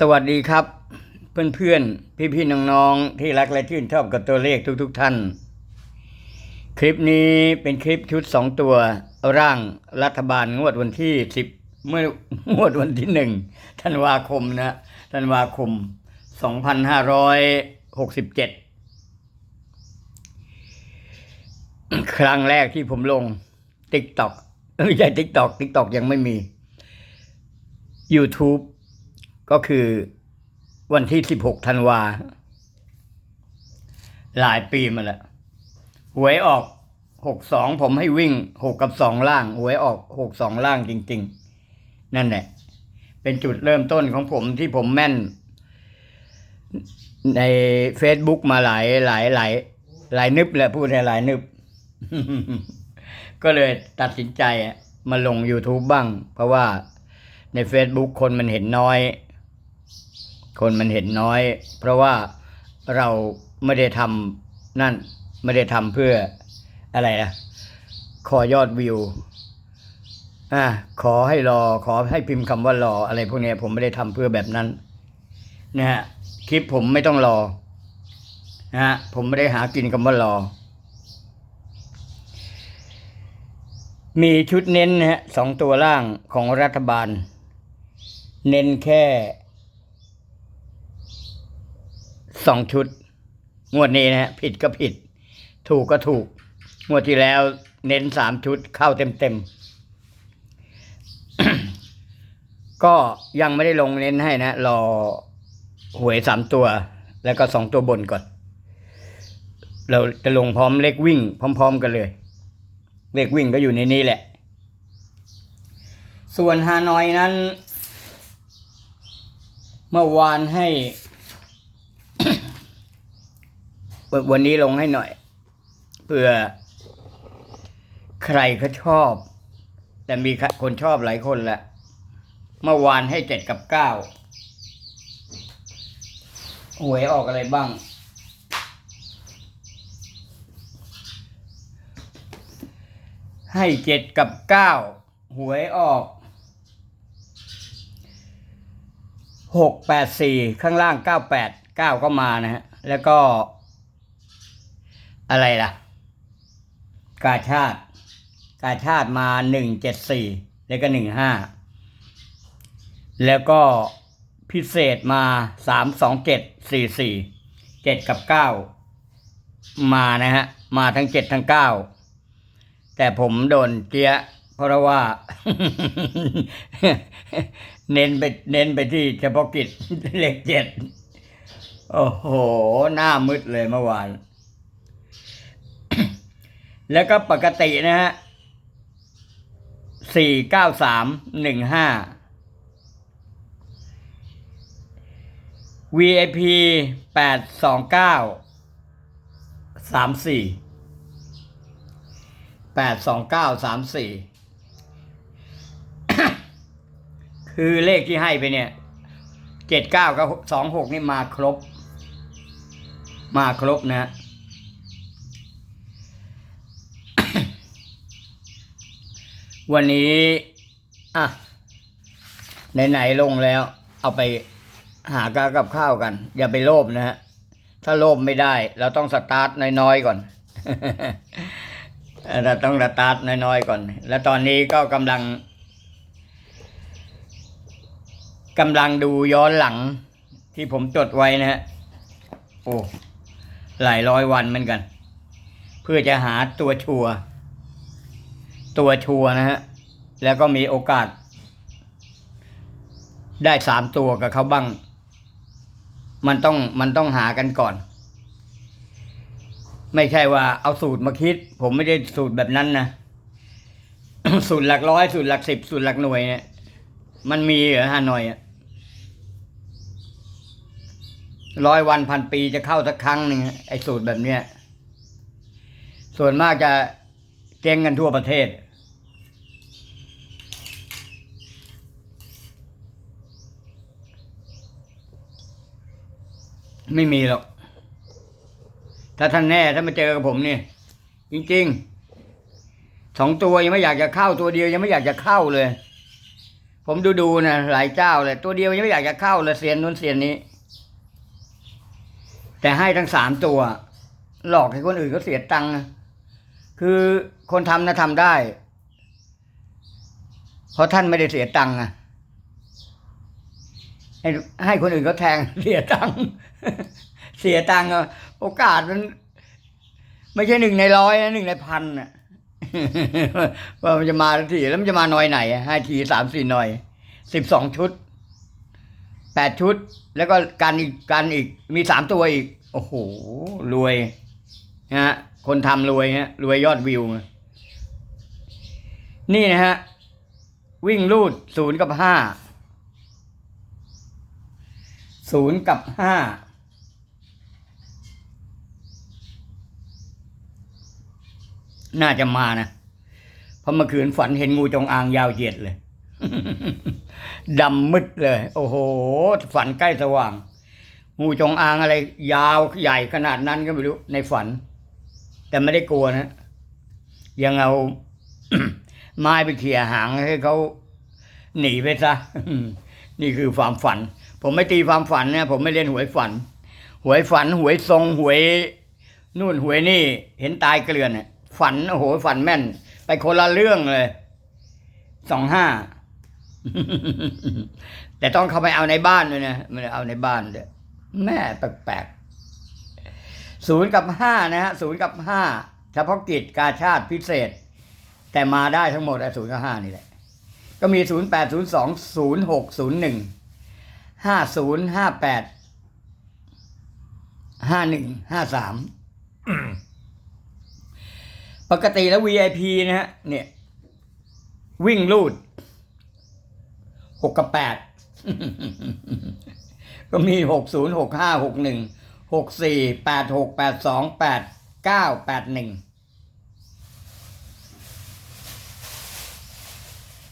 สวัสดีครับ เพื่อนๆ พี่ๆ น้องๆ ที่รักและชื่นชอบกับตัวเลขทุกๆท่าน คลิปนี้เป็นคลิปชุดสองตัว ร่างรัฐบาลงวดวันที่สิบเมื่องวดวันที่หนึ่งธันวาคมนะธันวาคมสองพันห้าร้อยหกสิบเจ็ดครั้งแรกที่ผมลงติ๊กต็อกไม่ใช่ติ๊กต็อกติ๊กต็อกยังไม่มี YouTube ก็คือวันที่สิบหกธันวา หลายปีมาแล้ว หวยออกหกสองผมให้วิ่งหกกับสองล่าง หวยออกหกสองล่างจริง ๆ นั่นแหละ เป็นจุดเริ่มต้นของผมที่ผมแม่น ใน Facebook มาหลายหลายหลายหลายนึบแหละพูดในหลายนึบ ก็เลยตัดสินใจมาลง YouTube บ้าง เพราะว่าใน Facebook คนมันเห็นน้อย คนมันเห็นน้อย เพราะว่าเราไม่ได้ทำนั่นไม่ได้ทำเพื่ออะไรนะขอยอดวิวอ่าขอให้รอขอให้พิมพ์คำว่ารออะไรพวกนี้ผมไม่ได้ทำเพื่อแบบนั้นนะฮะคลิปผมไม่ต้องรอนะฮะผมไม่ได้หากินคำว่ารอ มีชุดเน้นนะฮะสองตัวล่างของรัฐบาล เน้นแค่ สองชุด งวดนี้นะฮะผิดก็ผิด ถูกก็ถูก งวดที่แล้วเน้นสามชุดเข้าเต็มเต็มๆก็ยังไม่ได้ลงเน้นให้นะ รอหวยสามตัว แล้วก็สองตัวบนก่อน เราจะลงพร้อมเลขวิ่ง พร้อม ๆ กันเลย เลขวิ่งก็อยู่ในนี้แหละ ส่วนฮานอยนั้น เมื่อวานให้ วันนี้ลงให้หน่อยเพื่อ ใครเขาชอบ แต่มีคนชอบหลายคนแหละเมื่อวานให้เจ็ดกับเก้าหวยออกอะไรบ้าง ให้เจ็ดกับเก้าหวยออกหกแปดสี่ข้างล่างเก้าแปดเก้าก็มานะฮะ แล้วก็ อะไรล่ะ กาชาติ กาชาติมาหนึ่งเจ็ดสี่แล้วก็หนึ่งห้าแล้วก็พิเศษมาสามสองเจ็ดสี่สี่เจ็ดกับเก้ามานะฮะ มาทั้งเจ็ดทั้งเก้าแต่ผมโดนเกี้ยเพราะว่า เน้นไปเน้นไปที่เฉพาะกิจเลขเจ็ดโอ้โห หน้ามืดเลยเมื่อวาน แล้วก็ปกตินะฮะสี่เก้าสามหนึ่งห้า VIP แปดสองเก้าสามสี่แปดสองเก้าสามสี่คือเลขที่ให้ไปเนี่ยเจ็ดเก้ากับสองหกนี่มาครบ มาครบนะฮะ วันนี้ อะ ไหนๆลงแล้ว เอาไปหากากับข้าวกัน อย่าไปโลภนะฮะ ถ้าโลภไม่ได้ เราต้องสตาร์ทน้อยๆก่อน เราต้องสตาร์ทน้อยๆก่อน แล้วตอนนี้ก็กำลังกำลังดูย้อนหลังที่ผมจดไว้นะฮะ โอ้ หลายร้อยวันเหมือนกัน เพื่อจะหาตัวชัวร์ ตัวชัวนะฮะ แล้วก็มีโอกาส ได้สามตัวกับเขาบ้าง มันต้องมันต้องหากันก่อน ไม่ใช่ว่าเอาสูตรมาคิด ผมไม่ได้สูตรแบบนั้นนะสูตรหลักร้อยสูตรหลักสิบสูตรหลักหน่วยเนี่ยมันมีเหรอฮานอยอะร้อยวันพันปีจะเข้าสักครั้งหนึ่งไอ้สูตรแบบเนี้ยส่วนมากจะเจ๊งกันทั่วประเทศ ไม่มีหรอก ถ้าท่านแน่ถ้ามาเจอกับผมเนี่ยจริงๆสองตัวยังไม่อยากจะเข้าตัวเดียวยังไม่อยากจะเข้าเลย ผมดูดูๆนะหลายเจ้าเลยตัวเดียวยังไม่อยากจะเข้าเลยเซียนนู้นเซียนนี้ แต่ให้ทั้งสามตัว หลอกให้คนอื่นเขาเสียตังค์คือคนทำนะทำได้ เพราะท่านไม่ได้เสียตังค์อะ ให้ให้คนอื่นเขาแทงเสียตังค์เสียตังค์โอกาสมันไม่ใช่หนึ่งในร้อยนะหนึ่งในพันน่ะว่ามันจะมาทีแล้วมันจะมาหน่อยไหนห้าทีสามสี่หน่อยสิบสองชุดแปดชุด แล้วก็การอีกการอีกมีสามตัวอีก โอ้โห รวยนะฮะคนทำรวยฮะรวยยอดวิว นี่นะฮะ วิ่งรูดศูนย์กับห้า ศูนย์กับห้าน่าจะมานะเพราะเมื่อคืนฝันเห็นงูจงอางยาวเหยียดเลยดำมืดเลย โอ้โห ฝันใกล้สว่าง งูจงอางอะไร ยาวใหญ่ขนาดนั้นก็ไม่รู้ในฝัน แต่ไม่ได้กลัวนะยังเอาไม้ไปเขี่ยหางให้เขาหนีไปซะนี่คือความฝัน ผมไม่ตีความฝันนะผมไม่เล่นหวยฝัน หวยฝันหวยทรงหวยนู่นหวยนี่ เห็นตายเกลื่อนน่ะฝันโอ้โหฝันแม่น ไปคนละเรื่องเลยสองห้าแต่ต้องเข้าไปเอาในบ้านด้วยนะไม่ได้เอาในบ้านด้วยแม่แปลกๆศูนย์กับห้านะฮะศูนย์กับห้าเฉพาะกิจกาชาติพิเศษ แต่มาได้ทั้งหมดศูนย์กับห้านี่แหละ ก็มีศูนย์แปดศูนย์สองศูนย์หกศูนย์หนึ่ง ห้าศูนย์ห้าแปดห้าหนึ่งห้าสามปกติแล้ว VIP นะฮะเนี่ย วิ่งลูดหกกับแปดก็มีหกศูนย์หกห้าหกหนึ่งหกสี่แปดหกแปดสองแปดเก้าแปดหนึ่ง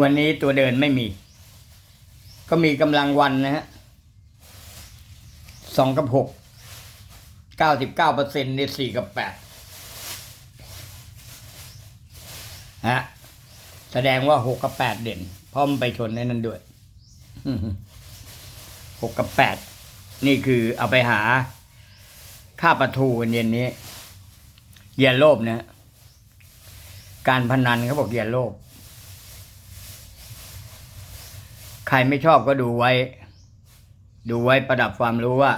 วันนี้ตัวเดินไม่มี ก็มีกำลังวันนะฮะสองกับหกเก้าสิบเก้าเปอร์เซ็นต์ในสี่กับแปดฮะแสดงว่าหกกับแปดเด่นเพราะมันไปชนในนั้นด้วยหกกับแปดนี่คือเอาไปหา ค่าประทูกันเย็นนี้อย่าโลภนะ การพนันเขาบอกอย่าโลภ ใครไม่ชอบก็ดูไว้ ดูไว้ประดับความรู้ว่า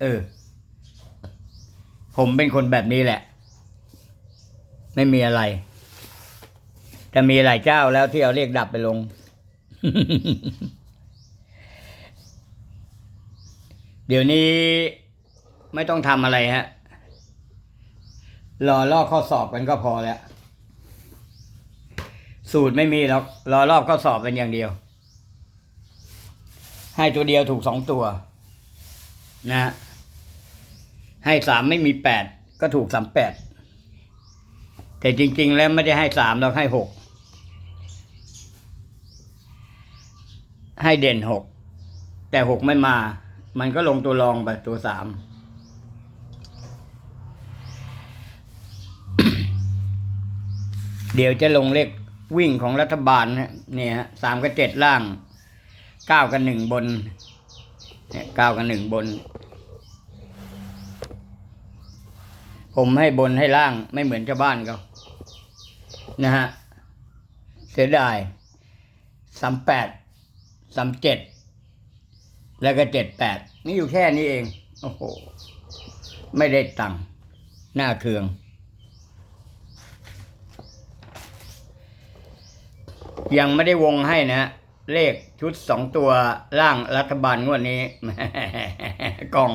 เออ ผมเป็นคนแบบนี้แหละ ไม่มีอะไร จะมีหลายเจ้าแล้วที่เอาเรียกดับไปลง เดี๋ยวนี้ไม่ต้องทำอะไรฮะ รอลอกข้อสอบกันก็พอแล้ว สูตรไม่มีหรอก รอรอบข้อสอบเป็นอย่างเดียว ให้ตัวเดียวถูกสองตัว นะ ให้สามไม่มีแปดก็ถูกสามแปดแต่จริง ๆ แล้วไม่ได้ให้สามเราให้หกให้เด่นหกแต่หกไม่มา มันก็ลงตัวรองไปตัวสามเดี๋ยวจะลงเลขวิ่งของรัฐบาลนะเนี่ยสามกับเจ็ดล่าง เก้ากับหนึ่งบนเนี่ยเก้ากับหนึ่งบน ผมให้บนให้ล่างไม่เหมือนชาวบ้านเขานะฮะ เสียดายสามแปดสามเจ็ดแล้วก็เจ็ดแปดนี่อยู่แค่นี้เอง โอ้โห ไม่ได้ตังค์หน้าเคืองยังไม่ได้วงให้นะ เลขชุดสองตัวล่างรัฐบาลงวดนี้ กล่อง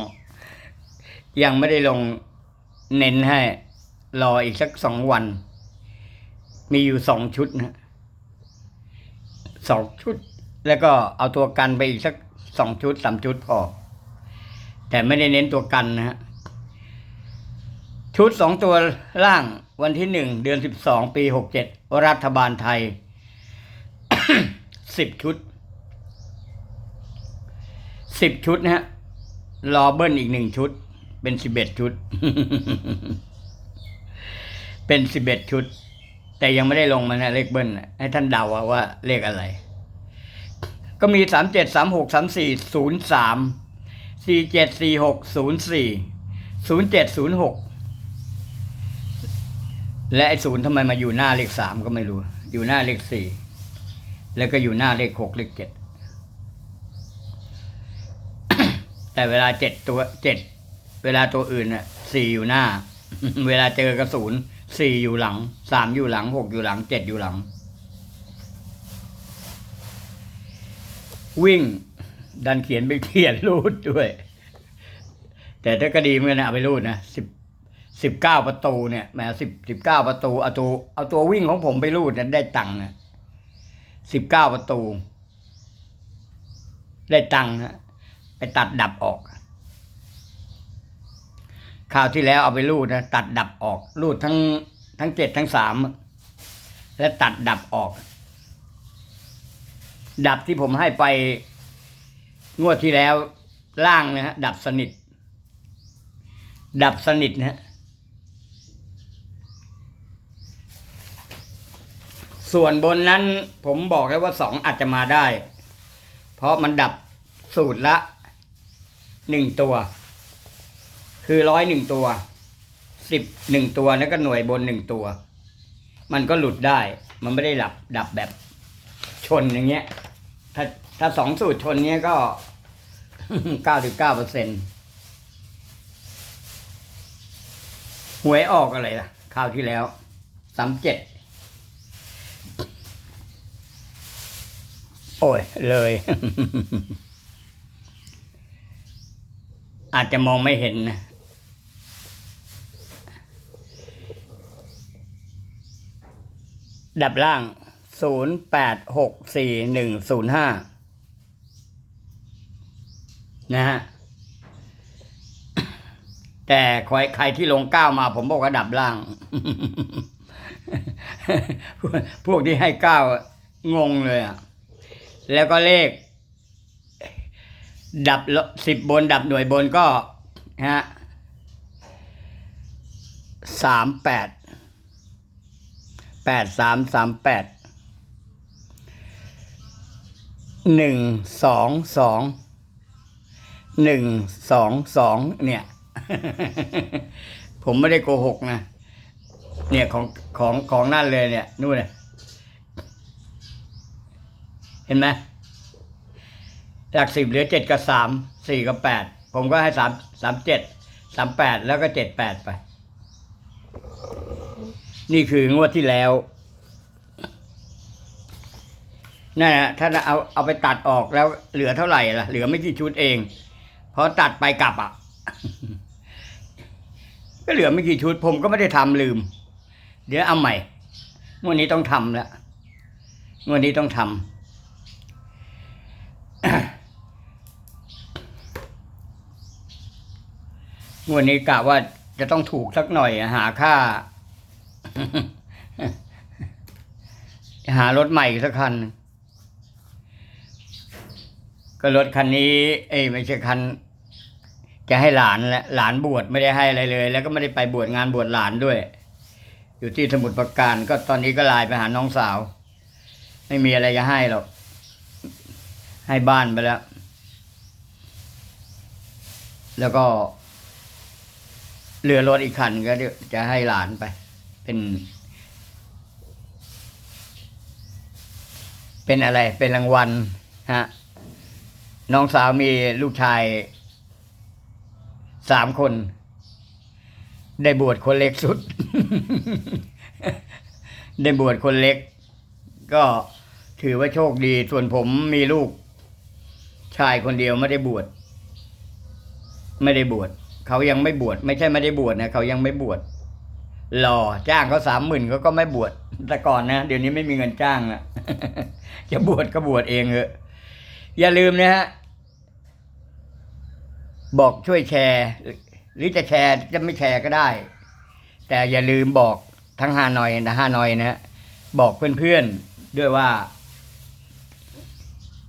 ยังไม่ได้ลงเน้นให้ รออีกสักสองวัน มีอยู่สองชุดนะสองชุด แล้วก็เอาตัวกันไปอีกสักสองชุดสามชุดพอ แต่ไม่ได้เน้นตัวกันนะฮะชุดสองตัวล่างวันที่หนึ่งเดือนสิบสองปีหกเจ็ดรัฐบาลไทย สิบชุดสิบชุดนะฮะรอเบิ้ลอีกหนึ่งชุด เป็นสิบเอ็ดชุด เป็นสิบเอ็ดชุด แต่ยังไม่ได้ลงมานะเลขเบิ้ลน่ะให้ท่านเดาว่าว่าเลขอะไร ก็มีสามเจ็ดสามหกสามสี่ศูนย์สามสี่เจ็ดสี่หกศูนย์สี่ศูนย์เจ็ดศูนย์หกและไอ้ศูนย์ทำไมมาอยู่หน้าเลขสามก็ไม่รู้ อยู่หน้าเลขสี่ แล้วก็อยู่หน้าเลขหกเลขเจ็ดแต่เวลาเจ็ดตัวเจ็ดเวลาตัวอื่นน่ะสี่อยู่หน้า เวลาเจอกระสุนสี่อยู่หลังสามอยู่หลังหกอยู่หลังเจ็ดอยู่หลัง วิ่ง ดันเขียนไปเขียนรูดด้วย แต่ถ้าก็ดีเหมือนกันนะเอาไปรูดนะสิบสิบเก้าประตูเนี่ยแหมสิบสิบเก้าประตูเอาตัวเอาตัววิ่งของผมไปรูดนั้นได้ตังค์นะ สิบเก้าประตู ได้ตังค์ฮะไปตัดดับออกคราวที่แล้วเอาไปรูดนะตัดดับออกรูดทั้งทั้งเจ็ดทั้งสามและตัดดับออก ดับที่ผมให้ไปงวดที่แล้วล่างนะฮะดับสนิท ดับสนิทนะฮะ ส่วนบนนั้นผมบอกแล้วว่าสองอาจจะมาได้ เพราะมันดับสูตรละหนึ่งตัว คือร้อยหนึ่งตัวสิบหนึ่งตัวแล้วก็หน่วยบนหนึ่งตัว มันก็หลุดได้ มันไม่ได้ดับดับแบบชนอย่างเงี้ย ถ้าถ้าสองสูตรชนเนี้ยก็เก้าสิบเก้าเปอร์เซ็นหวยออกอะไรล่ะคราวที่แล้วสามเจ็ด โอ้ยเลย อาจจะมองไม่เห็นนะดับล่างศูนย์แปดหกสี่หนึ่งศูนย์ห้านะฮะ แต่ใครใครที่ลงก้าวมาผมบอกว่าดับล่าง พวกพวกที่ให้ก้าวงงเลยอะ แล้วก็เลข ดับสิบบนดับหน่วยบนก็ฮะสามแปดแปดสามสามแปดหนึ่งสองสองหนึ่งสองสองเนี่ย ผมไม่ได้โกหกนะ เนี่ยของของของนั่นเลยเนี่ยนู่นเนี่ย เห็นไหมหลักสิบเหลือเจ็ดกับสามสี่กับแปดผมก็ให้สามสามเจ็ดสามแปดแล้วก็เจ็ดแปดไป นี่คืองวดที่แล้วนั่นนะถ้าเอาเอาไปตัดออกแล้วเหลือเท่าไหร่ล่ะ เหลือไม่กี่ชุดเอง เพราะตัดไปกลับอะ ก็เหลือไม่กี่ชุด ผมก็ไม่ได้ทำลืม เดี๋ยวเอาใหม่งวดนี้ต้องทำแล้วงวดนี้ต้องทำ งวดนี้กะว่าจะต้องถูกสักหน่อยหาค่า หารถใหม่สักคัน ก็รถคันนี้ เอ้ไม่ใช่คัน จะให้หลานและหลานบวชไม่ได้ให้อะไรเลย แล้วก็ไม่ได้ไปบวชงานบวชหลานด้วย อยู่ที่สมุทรปราการ ก็ตอนนี้ก็ไลน์ไปหาน้องสาว ไม่มีอะไรจะให้หรอก ให้บ้านไปแล้ว แล้วก็ เรือรถอีกคันก็จะให้หลานไป เป็น เป็นอะไร เป็นรางวัลฮะน้องสาวมีลูกชายสามคน ได้บวชคนเล็กสุด ได้บวชคนเล็ก ก็ถือว่าโชคดี ส่วนผมมีลูก ชายคนเดียวไม่ได้บวชไม่ได้บวช เขายังไม่บวชไม่ใช่ไม่ได้บวชนะเขายังไม่บวชหล่อจ้างเขาสามหมื่นเขาก็ไม่บวชแต่ก่อนนะ เดี๋ยวนี้ไม่มีเงินจ้างละจะบวชก็บวชเองเถอะอย่าลืมนะฮะบอกช่วยแชร์ หรือจะแชร์จะไม่แชร์ก็ได้ แต่อย่าลืมบอกทั้งฮานอยนะฮานอยนะ บอกเพื่อนๆด้วยว่า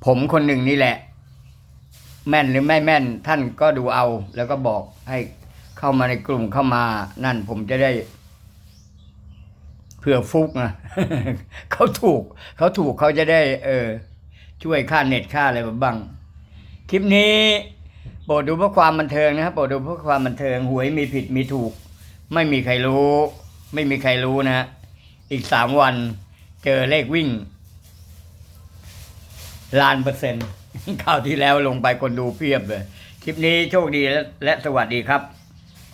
ผมคนหนึ่งนี่แหละ แม่นหรือไม่แม่น ท่านก็ดูเอาแล้วก็บอก ให้เข้ามาในกลุ่มเข้ามา นั่นผมจะได้เผื่อฟุกนะเขาถูก เขาถูกเขาจะได้ เออ ช่วยค่าเน็ตค่าอะไรบ้าง คลิปนี้โปรดดูเพื่อความบันเทิงนะครับโปรดดูเพื่อความบันเทิงหวยมีผิดมีถูก ไม่มีใครรู้ ไม่มีใครรู้นะฮะอีกสามวันเจอเลขวิ่งล้านเปอร์เซ็นต์คราวที่แล้วลงไปคนดูเพียบเลย คลิปนี้โชคดีและสวัสดีครับ